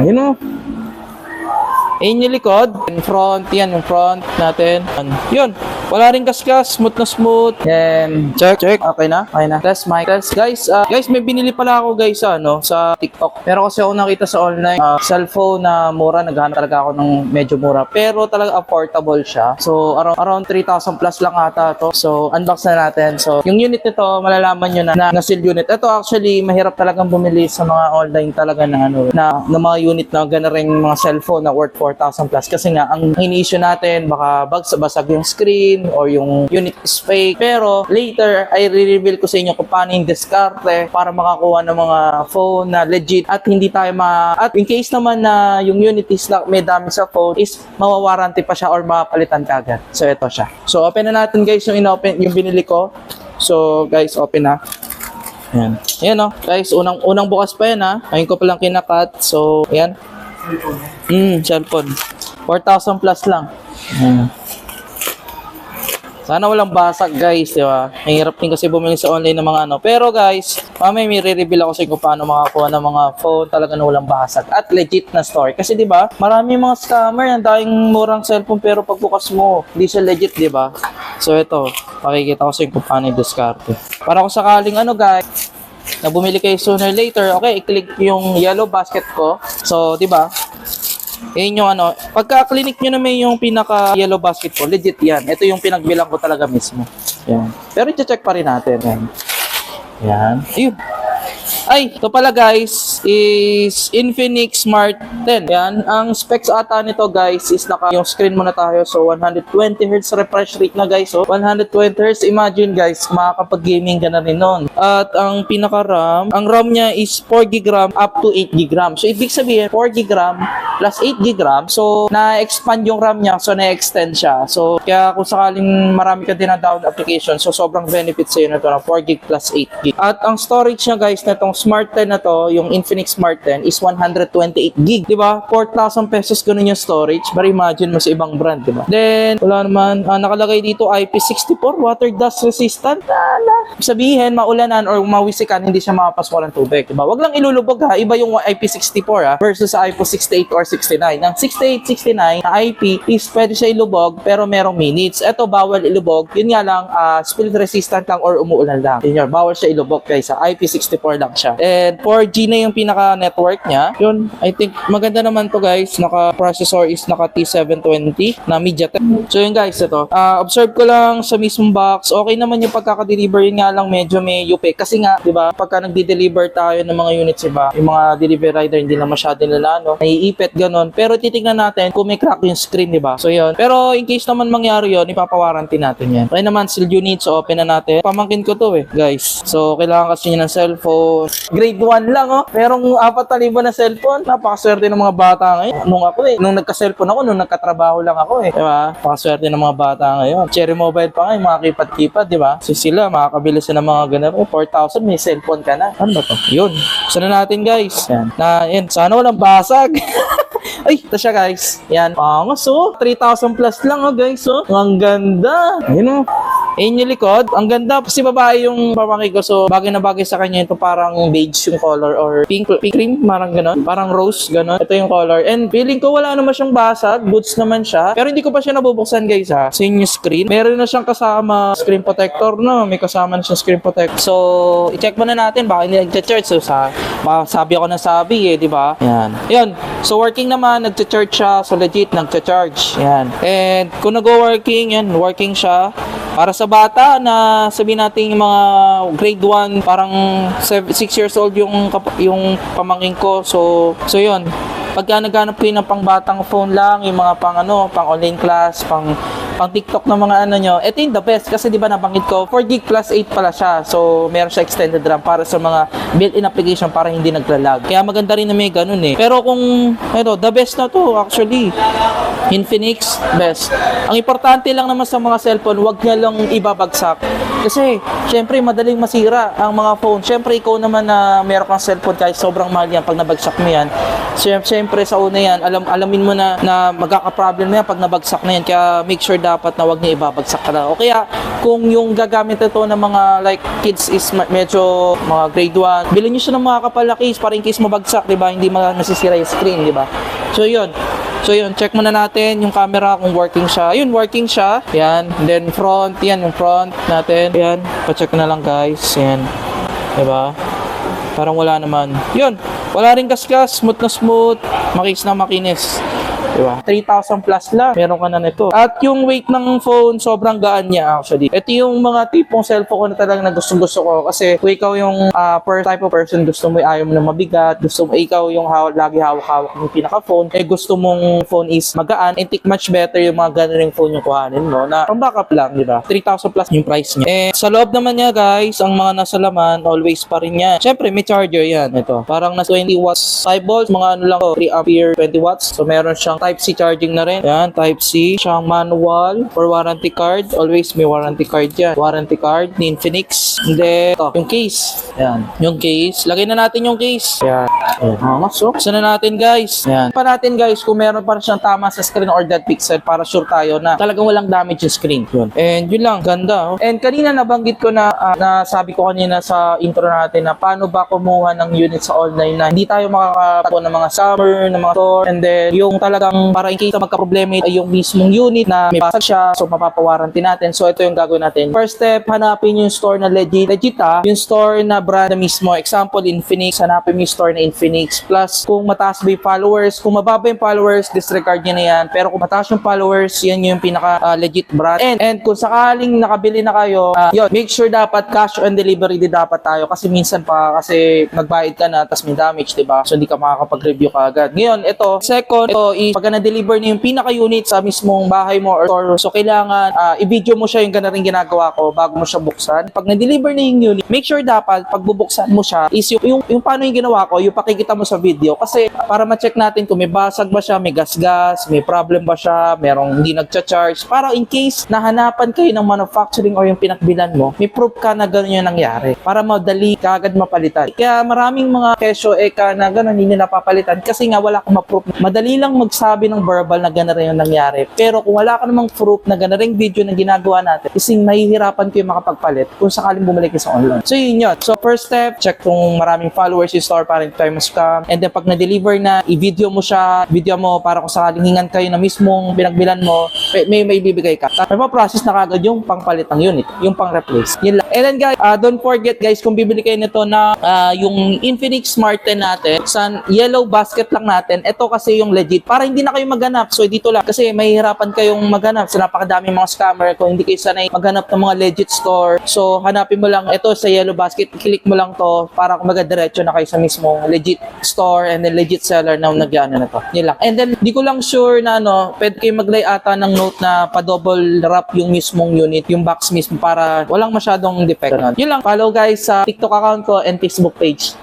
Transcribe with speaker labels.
Speaker 1: Ayun o. Ayun yung likod. In front, yan yung front natin. Yun. Wala rin kaskas, smooth na smooth. Then, check, check. Okay na? Okay na. Test mic. Test. Guys, ah, guys, may binili pala ako guys ano, sa TikTok. Pero kasi ako nakita sa online, ah, cellphone na mura, naghanap talaga ako ng medyo mura. Pero talaga affordable siya. So, around, around 3,000 plus lang ata to. So, unbox na natin. So, yung unit nito, malalaman nyo na, na, na seal unit. Ito actually, mahirap talagang bumili sa mga online talaga na, ano, na, na mga unit na gana rin mga cellphone na worth 4,000 plus. Kasi nga, ang ini-issue natin, baka bags, basag yung screen or yung unit is fake. Pero later, ay re-reveal ko sa inyo kung paano yung diskarte para makakuha ng mga phone na legit at hindi tayo ma... At in case naman na yung unit is na may dami sa phone is mawawarranty pa siya or mapalitan ka agad. So ito siya. So open na natin guys yung inopen yung binili ko. So guys, open na. Ayan. Ayan o. Guys, unang unang bukas pa yan ha. Ngayon ko palang kinakat. So, ayan. Hmm, cellphone. 4,000 plus lang. Ayan. Sana walang basag guys, di ba? Mahirap din kasi bumili sa online ng mga ano. Pero guys, mamaya may re-reveal ako sa kung paano makakuha ng mga phone talaga na walang basag. At legit na store. Kasi di ba, marami mga scammer ang daing murang cellphone pero pagbukas mo, hindi siya legit, di ba? So ito, makikita ko sa kung paano i-discarte. Para kung sakaling ano guys, na bumili kayo sooner later, okay, i-click yung yellow basket ko. So, di ba? Yan yung ano, pagka clinic nyo naman yung pinaka yellow basket ko, legit yan. Ito yung pinagbilang ko talaga mismo. Yan. Pero i-check pa rin natin. Yan. Yan. Ayun. Ay, ito pala guys is Infinix Smart 10. Yan, ang specs ata nito guys is naka yung screen muna tayo. So 120 Hz refresh rate na guys. So 120 Hz, imagine guys, makakapag-gaming ka na rin nun. At ang pinaka RAM, ang RAM niya is 4 GB RAM up to 8 GB RAM. So ibig sabihin 4 GB RAM plus 8 GB RAM. So na-expand yung RAM niya, so na-extend siya. So kaya kung sakaling marami ka din na down application, so sobrang benefit sa na to na 4 GB plus 8 GB. At ang storage niya guys na itong Smart 10 na to, yung Infinix Smart 10 is 128 GB, di ba? 4,000 pesos ganun yung storage. But imagine mo sa ibang brand, di ba? Then, wala naman, ah, nakalagay dito IP64, water dust resistant. Lala. Sabihin, maulanan or mawisikan, hindi siya makapasok ng tubig, di ba? Wag lang ilulubog ha, iba yung IP64 ha, versus sa IP 68 or 69. Ang 68, 69 na IP is pwede siya ilubog, pero merong minutes. Ito, bawal ilubog. Yun nga lang, ah, spill resistant lang or umuulan lang. Yun yun, bawal siya ilubog guys. Sa IP64 lang siya. And 4G na yung pinaka-network niya. Yun, I think maganda naman to guys. Naka-processor is naka T720 na MediaTek. So yun guys, ito. Ah, observe ko lang sa mismong box. Okay naman yung pagkaka-deliver. Yun nga lang medyo may yupe. Kasi nga, di ba, pagka nagdi-deliver tayo ng mga units iba, yung mga delivery rider hindi lang masyado nila, no? Naiipit, ganun. Pero titignan natin kung may crack yung screen, di ba? So yun. Pero in case naman mangyari yun, ipapawaranty natin yan. Okay naman, seal unit. So open na natin. Pamangkin ko to eh, guys. So kailangan kasi niya ng cellphone. Grade 1 lang, oh. Merong 4,000 na cellphone. Napakaswerte ng mga bata ngayon. Nung ako eh, nung nagka-cellphone ako, nung nagkatrabaho lang ako eh. Di ba? Napakaswerte ng mga bata ngayon. Cherry mobile pa nga, mga kipad-kipad, di ba? So sila, makakabili sila ng mga ganun. Eh, 4,000, may cellphone ka na. Ano to? Yun. Sana natin, guys. Yan. Na, yan. Sana walang basag. Ay, ito siya guys. Yan. Pangas oh. 3,000 plus lang oh guys oh. Ang ganda. Ayun oh. Ayun yung likod. Ang ganda. Kasi babae yung pamangkin ko. So, bagay na bagay sa kanya ito parang beige yung color or pink, pink cream. Parang ganon. Parang rose. Ganon. Ito yung color. And feeling ko wala naman siyang basag. Boots naman siya. Pero hindi ko pa siya nabubuksan guys ha. Sa yung screen. Meron na siyang kasama screen protector no. May kasama na siyang screen protector. So, i-check muna natin. Baka hindi nag-charge. So, sa, sabi ako ng sabi eh. Di ba? Yan. Yan. So, working naman. Nag-charge siya. So, legit. Nag-charge. Yan. And kung nag-working, yan. Working siya. Para sa bata na sabi natin mga grade 1, parang 6 years old yung yung pamangkin ko. So, so yun. Pagka naghanap kayo ng pangbatang phone lang, yung mga pang ano, pang online class, pang pang TikTok ng mga ano nyo, ito yung the best kasi di ba nabanggit ko, 4 gig plus 8 pala siya. So, meron siya extended RAM para sa mga built-in application para hindi naglalag. Kaya maganda rin na may ganun eh. Pero kung, ito, the best na to actually. Infinix, best. Ang importante lang naman sa mga cellphone, wag niya lang ibabagsak. Kasi, syempre, madaling masira ang mga phone. Syempre, ikaw naman na meron kang cellphone kahit sobrang mahal yan pag nabagsak mo yan. Syempre, sa una yan, alam, alamin mo na, na magkaka-problem na yan pag nabagsak na yan. Kaya make sure that dapat na wag niya ibabagsak ka O kaya, kung yung gagamit ito ng mga like kids is medyo mga grade 1, bilhin niyo siya ng mga kapal na case para in case mabagsak, di ba? Hindi ma- masisira yung screen, di ba? So, yun. So yun, check muna natin yung camera kung working siya. Yun, working siya. Yan. And then front, yan yung front natin. Yan, pa-check na lang guys. Yan. Diba? Parang wala naman. Yun, wala rin kaskas. Smooth na smooth. Makis na makinis. Diba? 3,000 plus lang. Meron ka na nito. At yung weight ng phone, sobrang gaan niya actually. Ito yung mga tipong cellphone ko na talagang na gusto ko. Kasi kung ikaw yung ah, per type of person, gusto mo ayaw mo na mabigat, gusto mo ikaw yung haw- lagi hawak-hawak ng pinaka-phone, eh gusto mong phone is magaan, and think much better yung mga ganun phone yung kuhanin mo na pang backup lang, di ba? 3,000 plus yung price niya. Eh, sa loob naman niya guys, ang mga nasa laman, always pa rin yan. Siyempre, may charger yan. Ito. Parang nasa 20 watts, 5 volts, mga ano lang to, 3 ampere, 20 watts. So, meron siyang Type-C charging na rin. Yan, Type-C. Siyang manual for warranty card. Always may warranty card yan. Warranty card ni Infinix. And then, ito, yung case. Yan. Yung case. Lagay na natin yung case. Yan. Ayan. Angas, oh. Na natin, guys. Yan. Pa natin, guys, kung meron pa rin siyang tama sa screen or dead pixel para sure tayo na talagang walang damage yung screen. Yun. And yun lang, ganda. Oh. And kanina nabanggit ko na, ah, na sabi ko kanina sa intro natin na paano ba kumuha ng unit sa online na hindi tayo makakatapo ng mga summer, ng mga store, and then yung talagang para in case magka-problema ay yung mismong unit na may basag siya, so mapapawarranty natin. So ito yung gagawin natin. First step, hanapin yung store na legit. Legit ah, yung store na brand na mismo. Example, Infinix, hanapin yung store na Infinix. Plus, kung mataas ba yung followers, kung mababa yung followers, disregard nyo na yan. Pero kung mataas yung followers, yan yung pinaka ah, legit brand. And, and kung sakaling nakabili na kayo, ah, yun, make sure dapat cash on delivery din dapat tayo. Kasi minsan pa, kasi nagbayad ka na, tapos may damage, di ba? So, hindi ka makakapag-review ka agad. Ngayon, ito, second, ito is pagka na-deliver na yung pinaka-unit sa mismong bahay mo or store, so kailangan ah, i-video mo siya yung ganun rin ginagawa ko bago mo siya buksan. Pag na-deliver na yung unit, make sure dapat pag bubuksan mo siya is yung, yung, yung paano yung ginawa ko, yung pakikita mo sa video. Kasi para ma-check natin kung may basag ba siya, may gas-gas, may problem ba siya, merong hindi nagcha-charge. Para in case nahanapan kayo ng manufacturing or yung pinakbilan mo, may proof ka na gano'n yung nangyari. Para madali ka agad mapalitan. Kaya maraming mga kesyo eka na gano'n hindi nila papalitan kasi nga wala kang ma-proof. Madali lang magsabi ng verbal na gano'n rin yung nangyari. Pero kung wala ka namang proof na gano'n ring video na ginagawa natin, ising mahihirapan kayo makapagpalit kung sakaling bumalik sa online. So yun yun. So first step, check kung maraming followers yung store para hindi tayo scam. And then pag na-deliver na, i-video mo siya, video mo para kung sakaling hingan kayo na mismong pinagbilan mo, may, may, bibigay ka. Tapos process na kagad yung pangpalit ng unit, yung pang-replace. Yun lang. And then guys, ah, don't forget guys, kung bibili kayo nito na ah, yung Infinix Smart 10 natin, sa yellow basket lang natin, ito kasi yung legit. Para hindi na kayo maghanap. So dito lang. Kasi mahihirapan kayong maghanap sa napakadaming mga scammer. Kung hindi kayo sanay maghanap ng mga legit store. So hanapin mo lang ito sa yellow basket. Click mo lang to para kumaga diretso na kayo sa mismong legit store and then legit seller na nagyano na to. Yun lang. And then di ko lang sure na ano, pwede kayo maglay ata ng note na pa-double wrap yung mismong unit, yung box mismo para walang masyadong defect. Yun lang. Follow guys sa TikTok account ko and Facebook page.